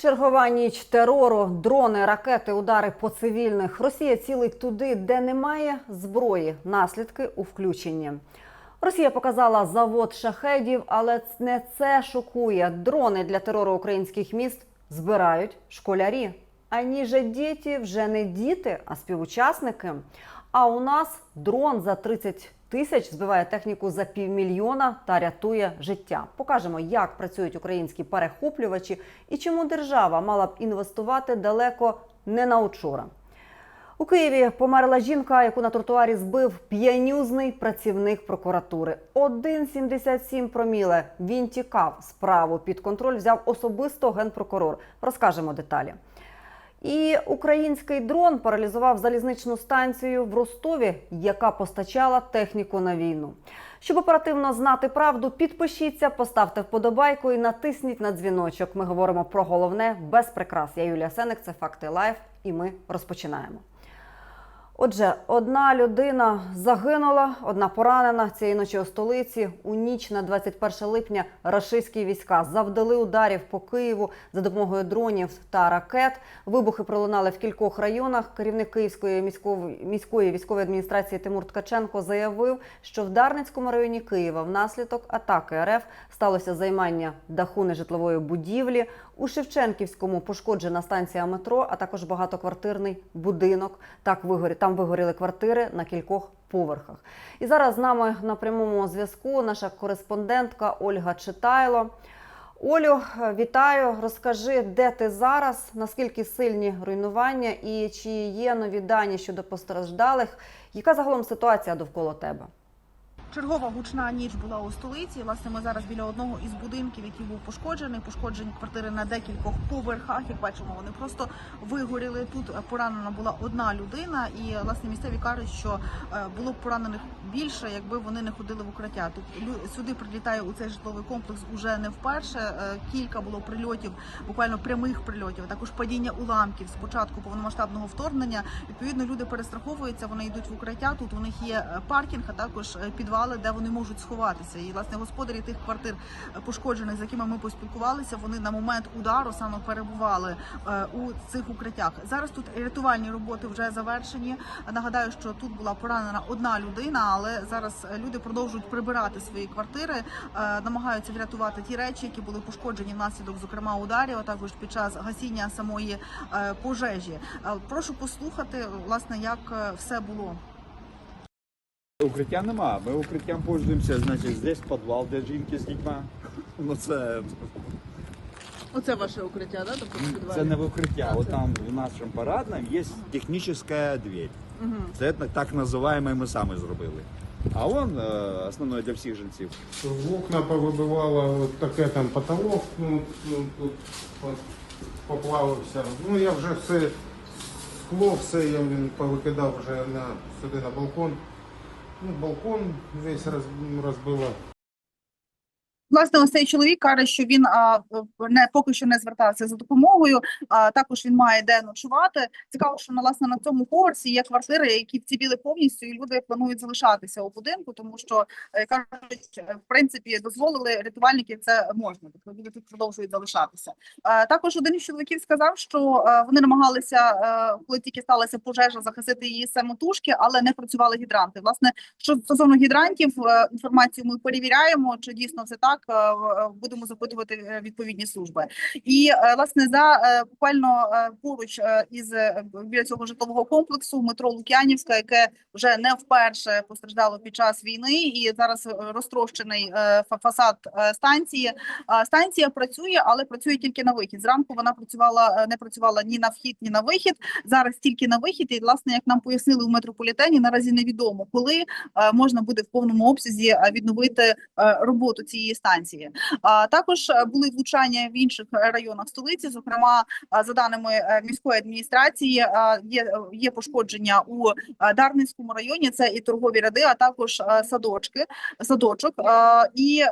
Чергова ніч терору, дрони, ракети, удари по цивільних. Росія цілить туди, де немає зброї. Наслідки у включенні. Росія показала завод шахедів, але не це шокує. Дрони для терору українських міст збирають школярі. Ані же діти вже не діти, а співучасники. А у нас дрон за 30 тисяч збиває техніку за півмільйона та рятує життя. Покажемо, як працюють українські перехоплювачі і чому держава мала б інвестувати далеко не на учора. У Києві померла жінка, яку на тротуарі збив п'янюзний працівник прокуратури. 1,77 проміле. Він тікав. Справу під контроль взяв особисто генпрокурор. Розкажемо деталі. І український дрон паралізував залізничну станцію в Ростові, яка постачала техніку на війну. Щоб оперативно знати правду, підпишіться, поставте вподобайку і натисніть на дзвіночок. Ми говоримо про головне без прикрас. Я Юлія Сеник, це факти лайф, і ми розпочинаємо. Отже, одна людина загинула, одна поранена цієї ночі у столиці. У ніч на 21 липня рашистські війська завдали ударів по Києву за допомогою дронів та ракет. Вибухи пролунали в кількох районах. Керівник Київської міської, міської військової адміністрації Тимур Ткаченко заявив, що в Дарницькому районі Києва внаслідок атаки РФ сталося займання даху нежитлової будівлі. У Шевченківському пошкоджена станція метро, а також багатоквартирний будинок. Так вигорі там вигоріли квартири на кількох поверхах. І зараз з нами на прямому зв'язку наша кореспондентка Ольга Читайло. Олю, вітаю. Розкажи, де ти зараз, наскільки сильні руйнування і чи є нові дані щодо постраждалих? Яка загалом ситуація довкола тебе? Чергова гучна ніч була у столиці. Власне, ми зараз біля одного із будинків, який був пошкоджений. Пошкоджені квартири на декількох поверхах. Як бачимо, вони просто вигоріли. Тут поранена була одна людина, і власне місцеві кажуть, що е, було б поранених більше, якби вони не ходили в укриття. Тут сюди прилітає у цей житловий комплекс уже не вперше. Е, Кілька було прильотів, буквально прямих прильотів. Також падіння уламків з початку повномасштабного вторгнення. Відповідно, люди перестраховуються, вони йдуть в укриття. Тут у них є е, паркінг, а також е, підвали, де вони можуть сховатися. І власне господарі тих квартир е, пошкоджених, з якими ми поспілкувалися, вони на момент удару саме перебували е, у цих укриттях. Зараз тут рятувальні роботи вже завершені. Нагадаю, що тут була поранена одна людина, але зараз е, люди продовжують прибирати свої квартири, намагаються врятувати ті речі, які були пошкоджені внаслідок, зокрема ударів, а також під час гасіння самої пожежі. Прошу послухати, власне, як все було. Укриття нема. Ми укриттям пользуємося, значить, здесь підвал, де жінки з дітьми. Ну це, Оце ваше укриття, да? Тобто це не в укриття. От там в нашому парадному є технічна двері. Це так називаємо ми самі зробили. А он е, основне для всіх жильців. В окна повибивало вот таке там потолок, ну, ну тут по- поплавився. Ну я вже все скло, все я він повикидав вже на сюди на балкон. Ну, балкон весь раз розбило. Власне, ось цей чоловік каже, що він а, не поки що не звертався за допомогою. А також він має де ночувати. Цікаво, що на власне на цьому поверсі є квартири, які вціліли повністю, і люди планують залишатися у будинку, тому що е, кажуть, е, в принципі, дозволили рятувальників це можна. Тобто люди тут продовжують залишатися. Е, Також один із чоловіків сказав, що е, вони намагалися, е, коли тільки сталася пожежа, захистити її самотужки, але не працювали гідранти. Власне, що стосовно гідрантів, інформацію ми перевіряємо, чи дійсно це так. Е, е, Будемо запитувати е, відповідні служби. І власне за буквально поруч із біля цього житлового комплексу метро Лук'янівська, яке вже не вперше постраждало під час війни, і зараз розтрощений фасад станції. Станція працює, але працює тільки на вихід. Зранку вона працювала не працювала ні на вхід, ні на вихід. Зараз тільки на вихід. І власне, як нам пояснили у метрополітені, наразі невідомо, коли можна буде в повному обсязі відновити роботу цієї станції. А також е, були влучання в інших е, районах столиці. Зокрема, за даними е, міської адміністрації, є, є пошкодження у Дарницькому районі. Це і торгові ряди, а також садочки, садочок. І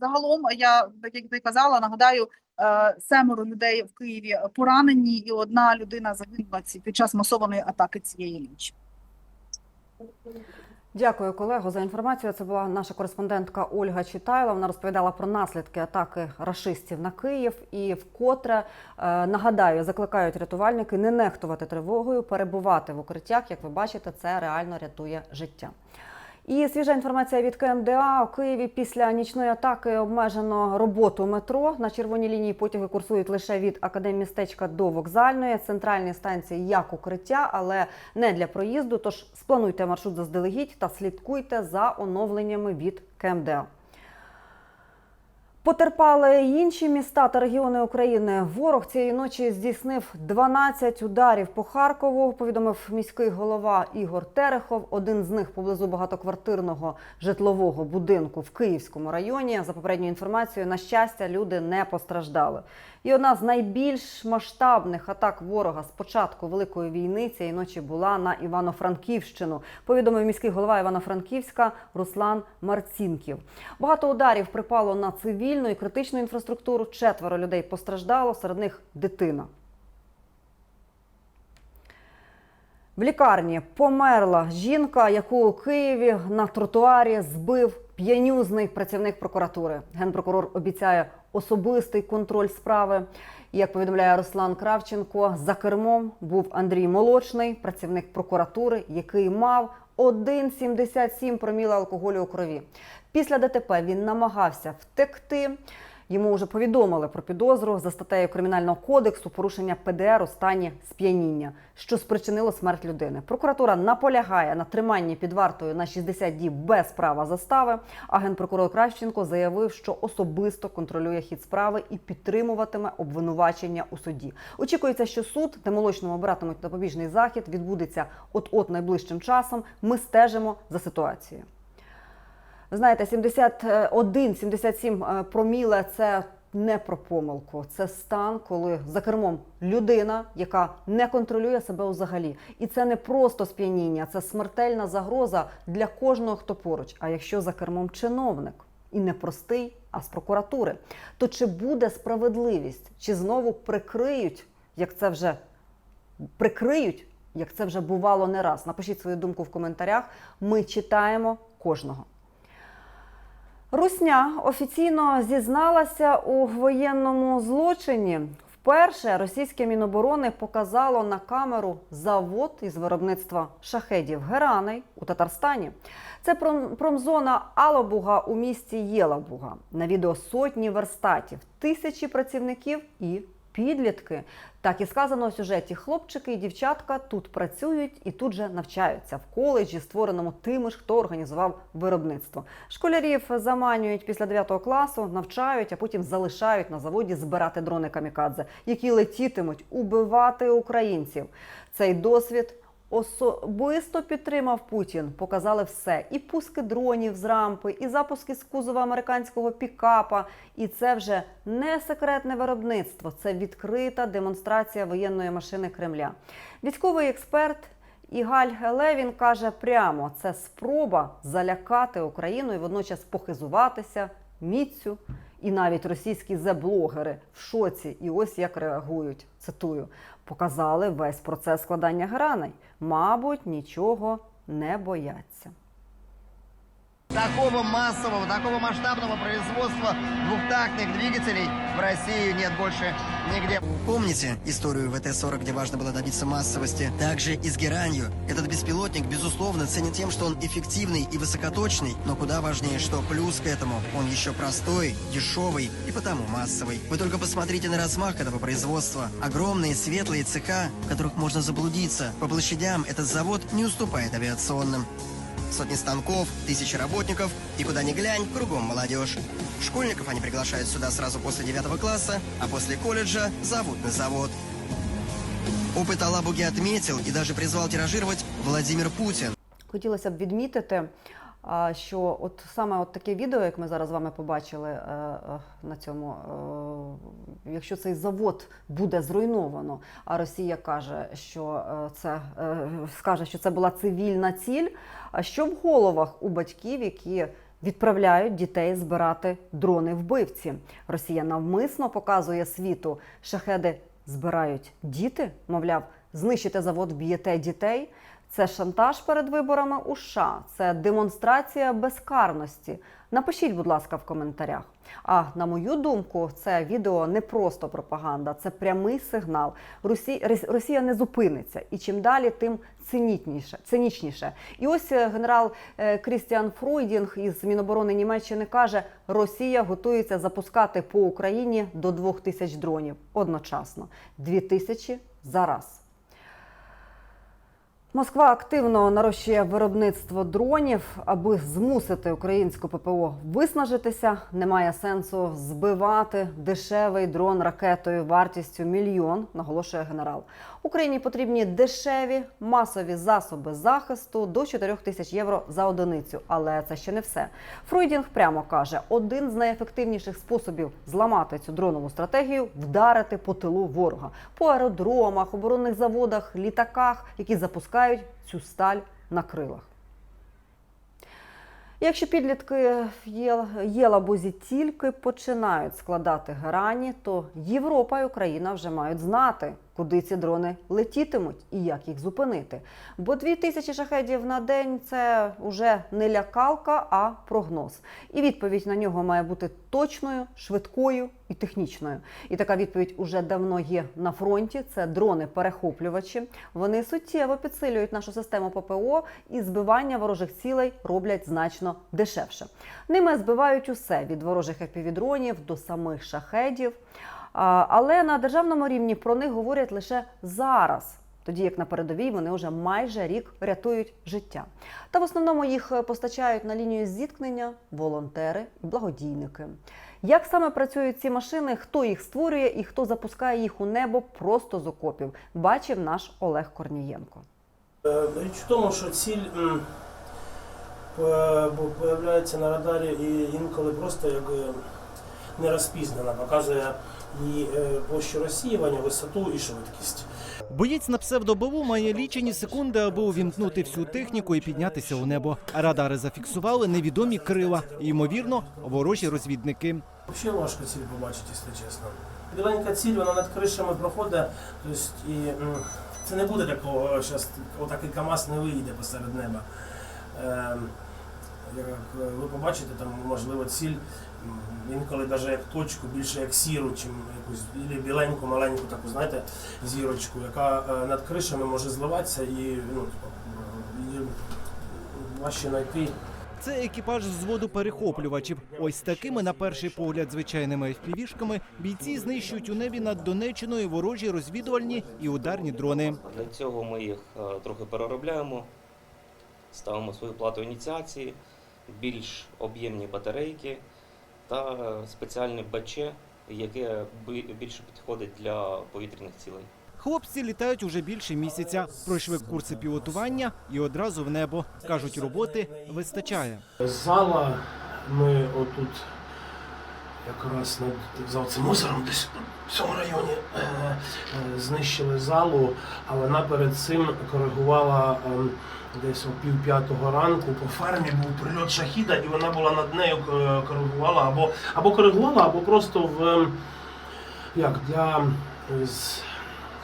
загалом я так як ти казала, нагадаю. Семеро людей в Києві поранені, і одна людина загинула під час масованої атаки цієї ночі. Дякую, колего, за інформацію. Це була наша кореспондентка Ольга Читайла. Вона розповідала про наслідки атаки рашистів на Київ. І вкотре е, нагадаю, закликають рятувальники не нехтувати тривогою, перебувати в укриттях. Як ви бачите, це реально рятує життя. І свіжа інформація від КМДА у Києві після нічної атаки обмежено роботу метро. На червоній лінії потяги курсують лише від академмістечка до вокзальної, центральні станції як укриття, але не для проїзду. Тож сплануйте маршрут заздалегідь та слідкуйте за оновленнями від КМДА. Потерпали інші міста та регіони України. Ворог цієї ночі здійснив 12 ударів по Харкову. Повідомив міський голова Ігор Терехов. Один з них поблизу багатоквартирного житлового будинку в Київському районі. За попередньою інформацією, на щастя, люди не постраждали. І одна з найбільш масштабних атак ворога з початку великої війни цієї ночі була на Івано-Франківщину. Повідомив міський голова Івано-Франківська Руслан Марцінків. Багато ударів припало на цивільну і критичну інфраструктуру. Четверо людей постраждало, серед них дитина. В лікарні померла жінка, яку у Києві на тротуарі збив п'янюзний працівник прокуратури. Генпрокурор обіцяє особистий контроль справи. Як повідомляє Руслан Кравченко, за кермом був Андрій Молочний, працівник прокуратури, який мав 1,77 проміла алкоголю у крові. Після ДТП він намагався втекти. Йому вже повідомили про підозру за статтею кримінального кодексу порушення ПДР у стані сп'яніння, що спричинило смерть людини. Прокуратура наполягає на триманні під вартою на 60 діб без права застави. А генпрокурор Кравченко заявив, що особисто контролює хід справи і підтримуватиме обвинувачення у суді. Очікується, що суд, де молочному обиратимуть запобіжний захід, відбудеться от-от найближчим часом. Ми стежимо за ситуацією. Знаєте, 71-77 проміле це не про помилку. Це стан, коли за кермом людина, яка не контролює себе взагалі. І це не просто сп'яніння, це смертельна загроза для кожного, хто поруч. А якщо за кермом чиновник і не простий, а з прокуратури, то чи буде справедливість? Чи знову прикриють, як це вже прикриють, як це вже бувало не раз? Напишіть свою думку в коментарях. Ми читаємо кожного. Русня офіційно зізналася у воєнному злочині. Вперше російське міноборони показало на камеру завод із виробництва шахедів Гераней у Татарстані. Це промзона Алабуга у місті Єлабуга. На відео сотні верстатів, тисячі працівників і підлітки. Так і сказано в сюжеті. Хлопчики і дівчатка тут працюють і тут же навчаються в коледжі, створеному тими ж, хто організував виробництво. Школярів заманюють після 9 класу, навчають, а потім залишають на заводі збирати дрони камікадзе, які летітимуть убивати українців. Цей досвід. Особисто підтримав Путін, показали все: і пуски дронів з рампи, і запуски з кузова американського пікапа. І це вже не секретне виробництво, це відкрита демонстрація воєнної машини Кремля. Військовий експерт Ігаль Левін каже прямо: це спроба залякати Україну і водночас похизуватися міцю. І навіть російські зе-блогери в шоці, і ось як реагують. Цитую: показали весь процес складання граней. Мабуть, нічого не бояться. Такого массового, такого масштабного производства двухтактных двигателей в России нет больше нигде. Помните историю ВТ-40, где важно было добиться массовости? Также и с геранью. Этот беспилотник, безусловно, ценен тем, что он эффективный и высокоточный, но куда важнее, что плюс к этому он еще простой, дешевый и потому массовый. Вы только посмотрите на размах этого производства. Огромные светлые цеха, в которых можно заблудиться. По площадям этот завод не уступает авиационным. Сотни станков, тысячи работников, и куда ни глянь, кругом молодежь. Школьников они приглашают сюда сразу после девятого класса, а после колледжа зовут на завод. Опыт Алабуги отметил и даже призвал тиражировать Владимир Путин. Хотілося б відмітити, що от саме от таке відео, як ми зараз з вами побачили е, е, на цьому, е, якщо цей завод буде зруйновано, а Росія каже, що е, це е, скаже, що це була цивільна ціль. А що в головах у батьків, які відправляють дітей збирати дрони вбивці? Росія навмисно показує світу шахеди збирають діти, мовляв, знищите завод, б'єте дітей. Це шантаж перед виборами у США, це демонстрація безкарності. Напишіть, будь ласка, в коментарях. А на мою думку, це відео не просто пропаганда, це прямий сигнал. Рос- Росія не зупиниться, і чим далі, тим цинітніше. цинічніше. І ось е, генерал е, Крістіан Фройдінг із Міноборони Німеччини каже: Росія готується запускати по Україні до двох тисяч дронів одночасно. Дві тисячі за раз. Москва активно нарощує виробництво дронів, аби змусити українську ППО виснажитися. Немає сенсу збивати дешевий дрон ракетою вартістю мільйон, наголошує генерал. Україні потрібні дешеві масові засоби захисту до 4 тисяч євро за одиницю. Але це ще не все. Фройдінг прямо каже: один з найефективніших способів зламати цю дронову стратегію вдарити по тилу ворога по аеродромах, оборонних заводах, літаках, які запускають цю сталь на крилах. Якщо підлітки в Єлабузі тільки починають складати грані, то Європа і Україна вже мають знати, куди ці дрони летітимуть і як їх зупинити. Бо дві тисячі шахедів на день це вже не лякалка, а прогноз. І відповідь на нього має бути точною, швидкою і технічною. І така відповідь уже давно є на фронті. Це дрони-перехоплювачі. Вони суттєво підсилюють нашу систему ППО і збивання ворожих цілей роблять значно дешевше. Ними збивають усе від ворожих епівідронів до самих шахедів. Але на державному рівні про них говорять лише зараз. Тоді як на передовій вони вже майже рік рятують життя. Та в основному їх е, постачають на лінію зіткнення волонтери і благодійники. Як саме працюють ці машини, хто їх створює і хто запускає їх у небо просто з окопів, бачив наш Олег Корнієнко. Річ в тому, що ціль появляється на радарі і інколи просто як е, не розпізнана, показує її е, площу розсіювання, висоту і швидкість. Боєць на псевдобову має лічені секунди, аби увімкнути всю техніку і піднятися у небо. Радари зафіксували невідомі крила, і, ймовірно, ворожі розвідники. Взагалі важко ціль побачити, якщо чесно. Біленька ціль, вона над кришами проходить, тобто, і це не буде такого, що отакий КАМАЗ не виїде посеред неба. Е, як ви побачите, там можливо ціль інколи навіть як точку, більше як сіру, чим якусь біленьку, маленьку таку, знаєте, зірочку, яка е, над кришами може зливатися і, ну, типу, її важче знайти. Це екіпаж взводу перехоплювачів. Ось такими, на перший погляд, звичайними FPV-шками бійці знищують у небі над Донеччиною ворожі розвідувальні і ударні дрони. Для цього ми їх е, трохи переробляємо, ставимо свою плату ініціації, більш об'ємні батарейки та спеціальне БЧ, яке бі- більше підходить для повітряних цілей. Хлопці літають уже більше місяця, пройшли курси пілотування і одразу в небо. кажуть, роботи вистачає. Зала ми отут якраз над за озером десь в цьому районі е, е, знищили залу, а вона перед цим коригувала ем, десь о пів п'ятого ранку по фермі був прильот шахіда, і вона була над нею е, коригувала або, або коригувала, або просто в ем, як для з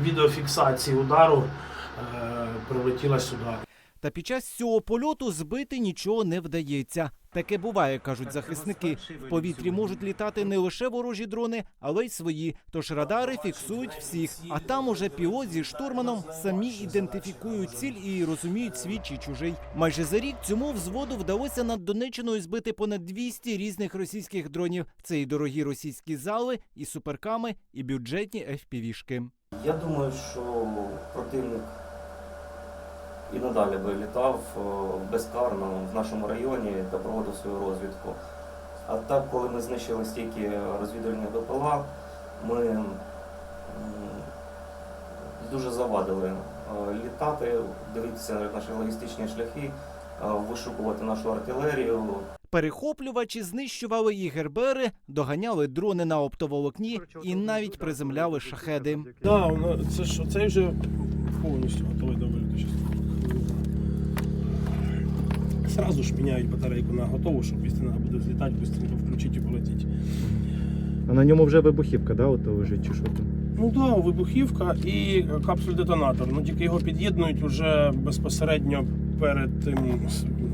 відеофіксації удару прилетіла сюди. Та під час цього польоту збити нічого не вдається. Таке буває, кажуть захисники. В повітрі можуть літати не лише ворожі дрони, але й свої. Тож радари фіксують всіх. А там уже пілот зі штурманом самі ідентифікують ціль і розуміють свій чи чужий. Майже за рік цьому взводу вдалося над Донеччиною збити понад 200 різних російських дронів. Це і дорогі російські зали, і суперками, і бюджетні FPV-шки. Я думаю, що противник і надалі би літав е, безкарно в нашому районі та проводив свою розвідку. А так, коли ми знищили стільки розвідувальних БПЛА, ми дуже завадили е, літати, дивитися наші логістичні шляхи, е, вишукувати нашу артилерію, Перехоплювачі знищували і гербери, доганяли дрони на оптоволокні і навіть приземляли шахеди. Да, це ж цей вже повністю готовий до Сразу ж міняють батарейку на готову, щоб вістина буде злітати, швидко включити і полетіти. А на ньому вже вибухівка, да, от лежить чи що там? Ну да, вибухівка і капсуль-детонатор. Ну тільки його під'єднують вже безпосередньо перед тим,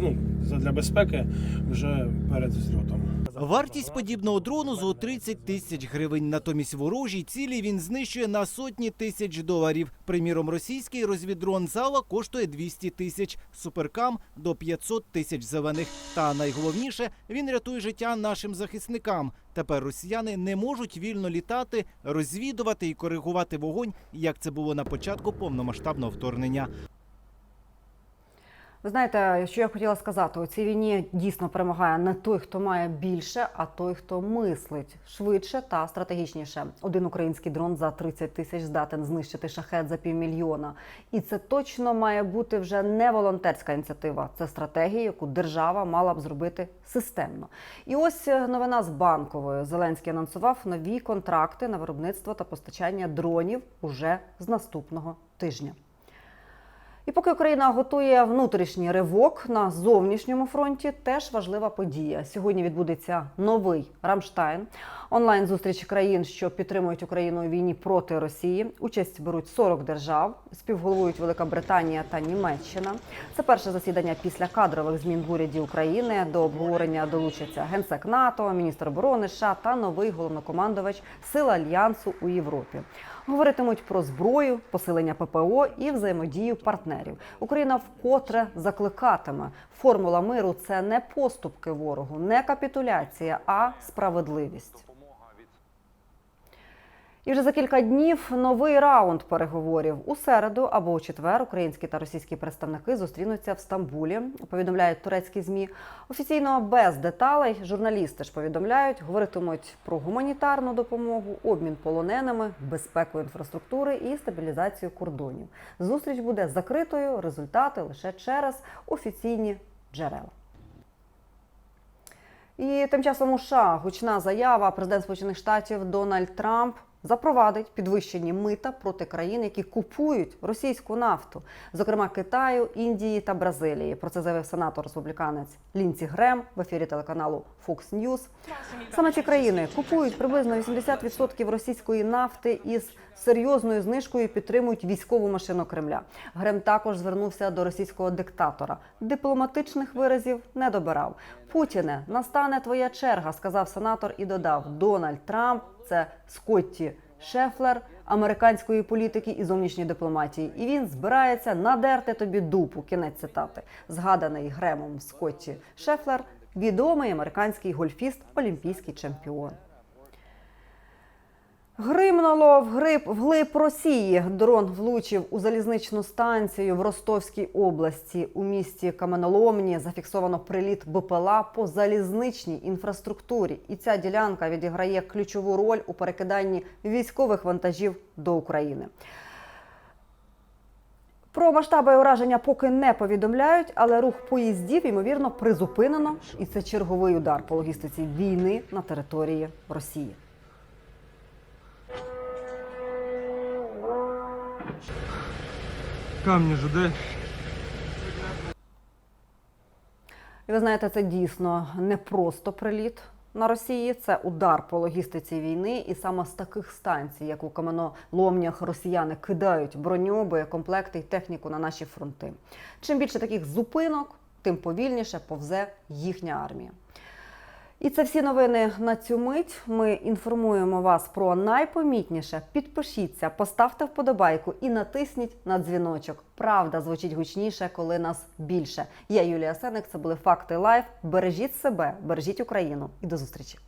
ну, для безпеки, вже перед зльотом. Вартість подібного дрону зо 30 тисяч гривень. Натомість ворожій цілі він знищує на сотні тисяч доларів. Приміром, російський розвіддрон Зала коштує 200 тисяч, суперкам до 500 тисяч зелених. Та найголовніше, він рятує життя нашим захисникам. Тепер росіяни не можуть вільно літати, розвідувати і коригувати вогонь, як це було на початку повномасштабного вторгнення. Ви знаєте, що я хотіла сказати, у цій війні дійсно перемагає не той, хто має більше, а той, хто мислить швидше та стратегічніше. Один український дрон за 30 тисяч здатен знищити шахет за півмільйона. І це точно має бути вже не волонтерська ініціатива. Це стратегія, яку держава мала б зробити системно. І ось е, новина з банковою. Зеленський анонсував нові контракти на виробництво та постачання дронів уже з наступного тижня. І поки Україна готує внутрішній ривок на зовнішньому фронті, теж важлива подія. Сьогодні відбудеться новий Рамштайн. Онлайн зустріч країн, що підтримують Україну у війні проти Росії. Участь беруть 40 держав, співголовують Велика Британія та Німеччина. Це перше засідання після кадрових змін в уряді України. До обговорення долучаться генсек НАТО, міністр оборони США та новий головнокомандувач Сил Альянсу у Європі. Говоритимуть про зброю, посилення ППО і взаємодію партнерів. Україна вкотре закликатиме. Формула миру це не поступки ворогу, не капітуляція, а справедливість. І вже за кілька днів новий раунд переговорів у середу або у четвер. Українські та російські представники зустрінуться в Стамбулі. Повідомляють турецькі змі. Офіційно без деталей. Журналісти ж повідомляють, говоритимуть про гуманітарну допомогу, обмін полоненими, безпеку інфраструктури і стабілізацію кордонів. Зустріч буде закритою. Результати лише через офіційні джерела. І тим часом у США гучна заява. Президент Сполучених Штатів Дональд Трамп запровадить підвищені мита проти країн, які купують російську нафту, зокрема Китаю, Індії та Бразилії. Про це заявив сенатор республіканець Лінці Грем в ефірі телеканалу Fox News. Саме ці країни купують приблизно 80% російської нафти із серйозною знижкою підтримують військову машину Кремля. Грем також звернувся до російського диктатора. Дипломатичних виразів не добирав. Путіне, настане твоя черга, сказав сенатор і додав: Дональд Трамп це Скотті Шефлер американської політики і зовнішньої дипломатії. І він збирається надерти тобі дупу. Кінець цитати. Згаданий Гремом Скотті Шефлер, відомий американський гольфіст, олімпійський чемпіон. Гримнуло вглиб, вглиб Росії. Дрон влучив у залізничну станцію в Ростовській області. У місті Каменоломні зафіксовано приліт БПЛА по залізничній інфраструктурі. І ця ділянка відіграє ключову роль у перекиданні військових вантажів до України. Про масштаби ураження поки не повідомляють, але рух поїздів ймовірно призупинено, і це черговий удар по логістиці війни на території Росії. Камни же, да? І ви знаєте, це дійсно не просто приліт на Росії, це удар по логістиці війни, і саме з таких станцій, як у каменоломнях, росіяни кидають броню, боєкомплекти і техніку на наші фронти. Чим більше таких зупинок, тим повільніше повзе їхня армія. І це всі новини на цю мить. Ми інформуємо вас про найпомітніше. Підпишіться, поставте вподобайку і натисніть на дзвіночок. Правда звучить гучніше, коли нас більше. Я Юлія Сеник. Це були факти лайф. Бережіть себе, бережіть Україну і до зустрічі.